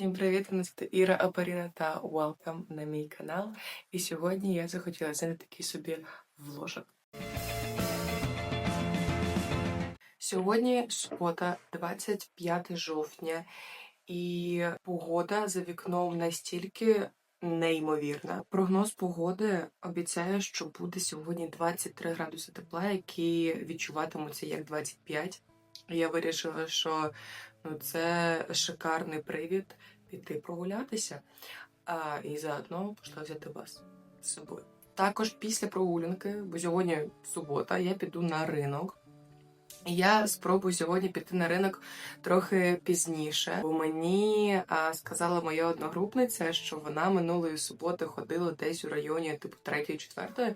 Всім привіт! Мене звати Іра Апаріна та welcome на мій канал. І сьогодні я захотіла зняти такий собі вложок. Сьогодні субота, 25 жовтня, і погода за вікном настільки неймовірна. Прогноз погоди обіцяє, що буде сьогодні 23 градуси тепла, які відчуватимуться як 25. Я вирішила, що це шикарний привід піти прогулятися, а, і заодно пішла взяти вас з собою. Також після прогулянки, бо сьогодні субота, я піду на ринок. Я спробую сьогодні піти на ринок трохи пізніше, бо мені а, сказала моя одногрупниця, що вона минулої суботи ходила десь у районі типу 3-4,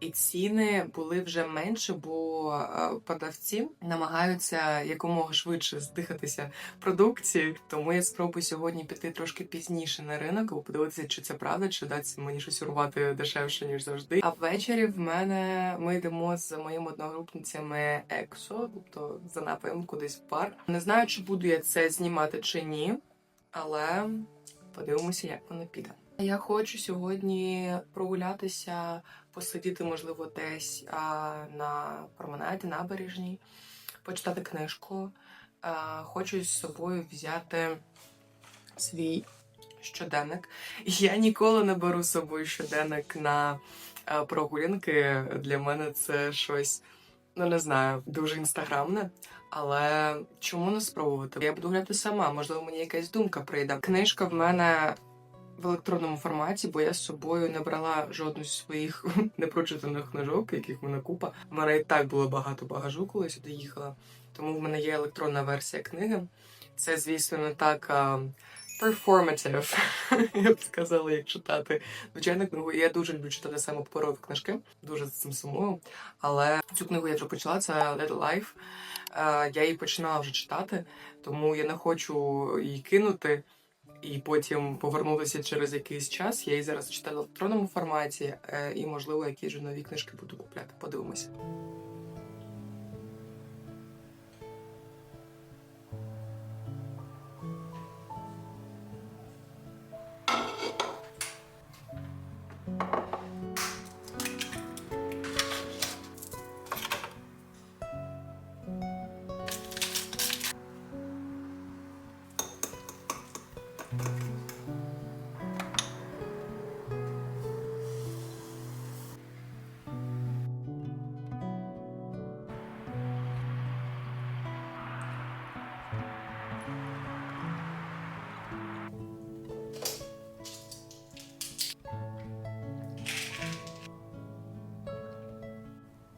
і ціни були вже менше, бо а, продавці намагаються якомога швидше здихатися продукції. Тому я спробую сьогодні піти трошки пізніше на ринок, подивитися, чи це правда, чи дасть мені щось урвати дешевше ніж завжди. А ввечері в мене ми йдемо з моїми одногрупницями ексо, тобто за напоєм кудись в бар. Не знаю, чи буду я це знімати чи ні, але подивимося, як воно піде. Я хочу сьогодні прогулятися, посидіти, можливо, десь на променаді, набережній, почитати книжку. Хочу з собою взяти свій щоденник. Я ніколи не беру з собою щоденник на а, прогулянки. Для мене це щось, ну не знаю, дуже інстаграмне. Але чому не спробувати? Я буду гуляти сама, можливо, мені якась думка прийде. Книжка в мене в електронному форматі, бо я з собою не брала жодну з своїх непрочитаних книжок, яких в мене купа. У мене і так було багато багажу, коли сюди їхала. Тому в мене є електронна версія книги. Це, звісно, не так performative, я б сказала, як читати звичайну книгу. Я дуже люблю читати саме паперові книжки, дуже з цим сумую. Але цю книгу я вже почала, це Little Life. Я її починала вже читати, тому я не хочу її кинути і потім повернутися через якийсь час. Я її зараз читаю в електронному форматі, е, і, можливо, якісь нові книжки буду купляти. Подивимося.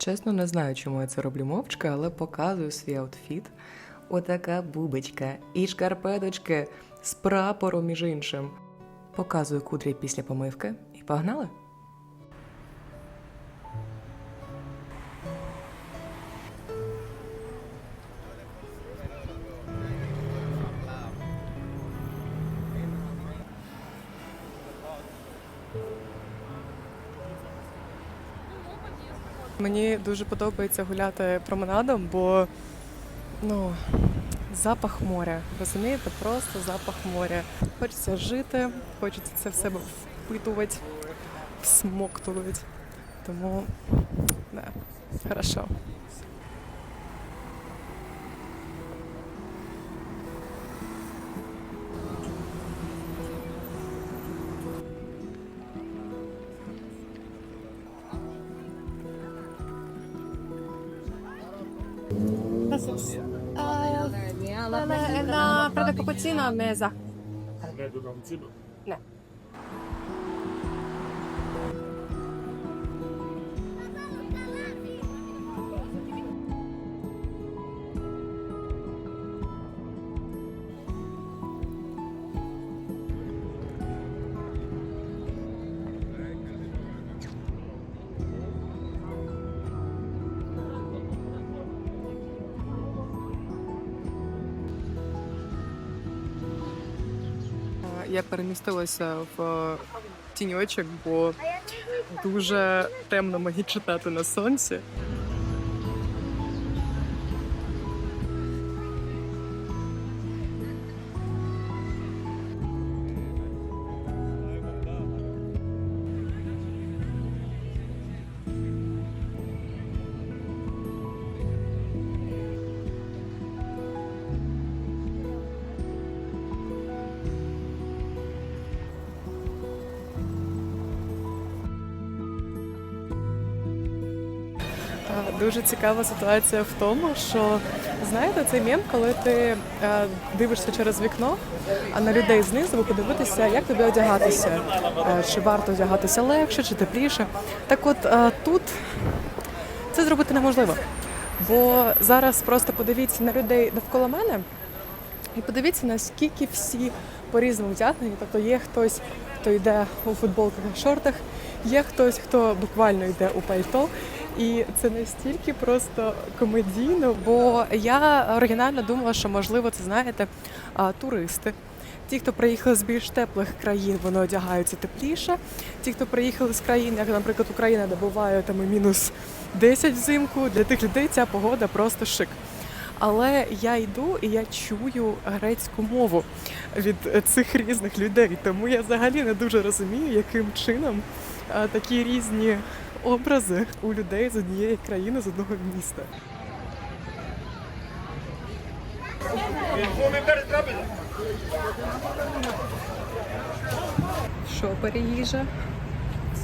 Чесно, не знаю, чому я це роблю мовчки, але показую свій аутфіт. Отака бубочка і шкарпеточки з прапором між іншим. Показую кудрі після помивки і погнали. Мені дуже подобається гуляти променадом, бо ну, запах моря. Розумієте, просто запах моря. Хочеться жити, хочеться це все впитувати, всмоктувати. Тому да, хорошо. En uh, prende cappuccino a mesa. Vedo da Я перемістилася в тіньочок, бо дуже темно мені читати на сонці. Дуже цікава ситуація в тому, що знаєте, цей мем, коли ти е, дивишся через вікно, а на людей знизу подивитися, як тобі одягатися, Е, чи варто одягатися легше, чи тепліше. Так от е, тут це зробити неможливо. Бо зараз просто подивіться на людей довкола мене і подивіться, наскільки всі по-різному вдягнені. Тобто є хтось, хто йде у футболках і шортах, є хтось, хто буквально йде у пальто. І це настільки просто комедійно, бо я оригінально думала, що можливо це знаєте туристи. Ті, хто приїхали з більш теплих країн, вони одягаються тепліше. Ті, хто приїхали з країн, як, наприклад, Україна, де буває там і мінус 10 взимку, для тих людей ця погода просто шик. Але я йду і я чую грецьку мову від цих різних людей. Тому я взагалі не дуже розумію, яким чином такі різні образи у людей з однієї країни, з одного міста. В шопері їжа,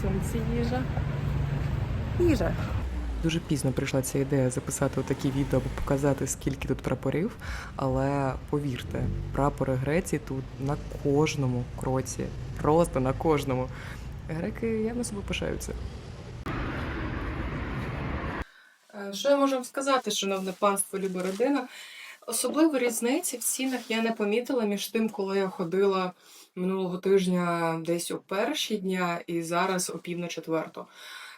сумці їжа. Їжа. Дуже пізно прийшла ця ідея записати такі відео, або показати, скільки тут прапорів. Але повірте, прапори Греції тут на кожному кроці, просто на кожному. Греки явно собою пишаються. Е, Що я можу вам сказати, шановне панство, люба родина? Особливо різниці в цінах я не помітила між тим, коли я ходила минулого тижня десь о перші дня і зараз о пів на четверту.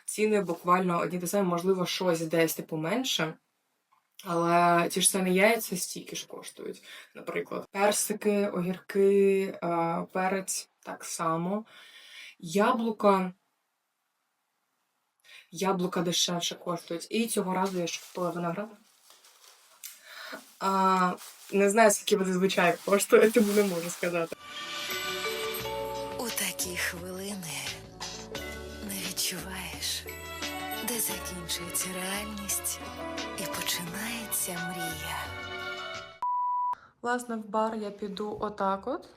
Ціни буквально одні те самі, можливо, щось десь типу менше. Але ті ж самі яйця стільки ж коштують. Наприклад, персики, огірки, е, перець так само. Яблука. Яблука дешевше коштують. І цього разу я ще купила виноград. А, не знаю, скільки вони звичайно коштують, тому не можу сказати. У такі хвилини не відчуваєш, де закінчується реальність і починається мрія. Власне, в бар я піду отак от.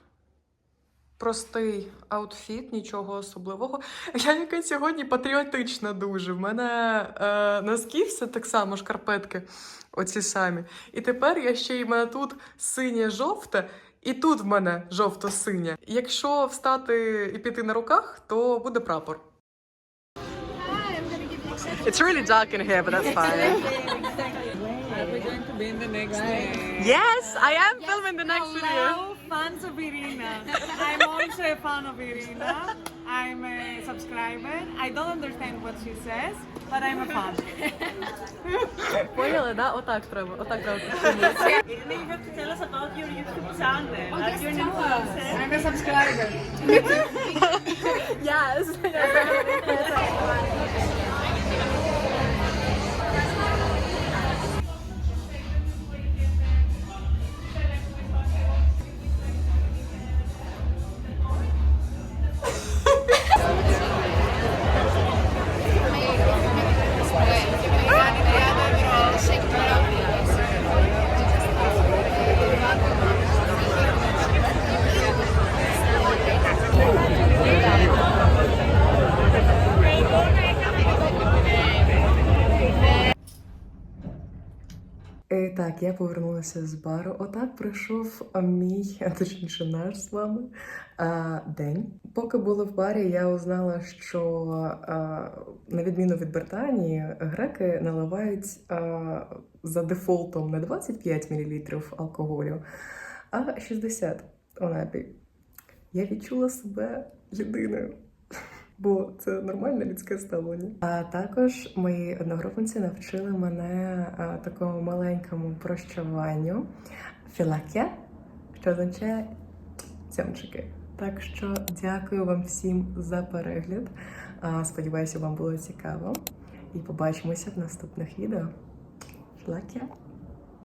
Простий аутфіт, нічого особливого. Я якась сьогодні патріотична дуже. В мене е, носки все так само, шкарпетки, оці самі. І тепер я ще й в мене тут синє-жовте, і тут в мене жовто-синє. Якщо встати і піти на руках, то буде прапор. It's really dark in here, but that's fine. in the next Yes, I am filming the next video. Hello, fans of Irina. I'm also a fan of Irina. I'm a subscriber. I don't understand what she says, but I'm a fan. Поняли, да? Отак треба. Отак треба. Irina, you have to tell us about your YouTube channel. Are you an influencer? I'm a subscriber. Yes. І Так, я повернулася з бару. Отак пройшов мій, а точніше наш з вами день. Поки були в барі, я узнала, що на відміну від Британії, греки наливають за дефолтом не 25 мл алкоголю, а 60 у напій. Я відчула себе єдиною. Бо це нормальне людське ставлення. А також мої одногрупниці навчили мене такому маленькому прощаванню філакя, що означає цьомчики. Так що дякую вам всім за перегляд. Сподіваюся, вам було цікаво. І побачимося в наступних відео. Філакя!